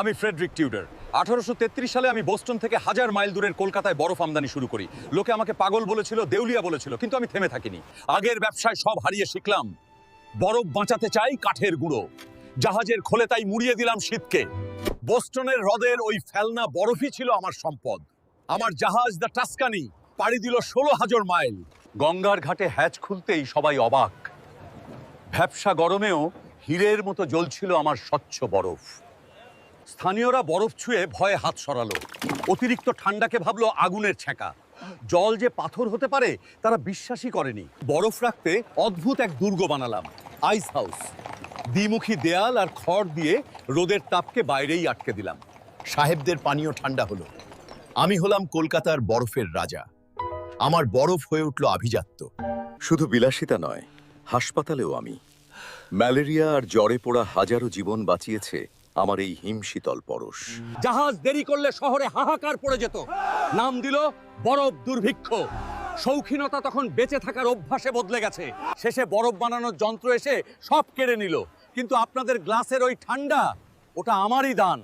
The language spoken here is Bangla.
আমি ফ্রেডরিক টিউডার। আঠারোশো তেত্রিশ সালে আমি বোস্টন থেকে হাজার মাইল দূরের কলকাতায় বরফ আমদানি শুরু করি। লোকে আমাকে পাগল বলেছিল, দেউলিয়া বলেছিল, কিন্তু আমি থেমে থাকিনি। আগের ব্যবসায় সব হারিয়ে শিখলাম। বরফ বাঁচাতে চাই কাঠের গুঁড়ো। জাহাজের খোলে তাই মুড়িয়ে দিলাম শীতকে। বোস্টনের হ্রদের ওই ফেলনা বরফই ছিল আমার সম্পদ। আমার জাহাজ দ্য টাস্কানি পাড়ি দিল ষোলো হাজার মাইল। গঙ্গার ঘাটে হ্যাচ খুলতেই সবাই অবাক। ভ্যাবসা গরমেও হীরের মতো জ্বলছিল আমার স্বচ্ছ বরফ। স্থানীয়রা বরফ ছুঁয়ে ভয়ে হাত সরালো। অতিরিক্ত ঠান্ডাকে ভাবলো আগুনের ছ্যাঁকা। জল যে পাথর হতে পারে, তারা বিশ্বাসই করেনি। বরফ রাখতে অদ্ভুত এক দুর্গ বানালাম, আইস হাউস। দ্বিমুখী দেয়াল আর খড় দিয়ে রোদের তাপকে বাইরেই আটকে দিলাম। সাহেবদের পানীয় ঠান্ডা হলো। আমি হলাম কলকাতার বরফের রাজা। আমার বরফ হয়ে উঠল আভিজাত্য। শুধু বিলাসিতা নয়, হাসপাতালেও আমি। ম্যালেরিয়া আর জ্বরে পোড়া হাজারো জীবন বাঁচিয়েছে আমার এই হিমশীতল পরশ। জাহাজ দেরি করলে শহরে হাহাকার পড়ে যেত। নাম দিল বরফ দুর্ভিক্ষ। শৌখিনতা তখন বেঁচে থাকার অভ্যাসে বদলে গেছে। শেষে বরফ বানানোর যন্ত্র এসে সব কেড়ে নিল। কিন্তু আপনাদের গ্লাসের ওই ঠান্ডা, ওটা আমারই দান।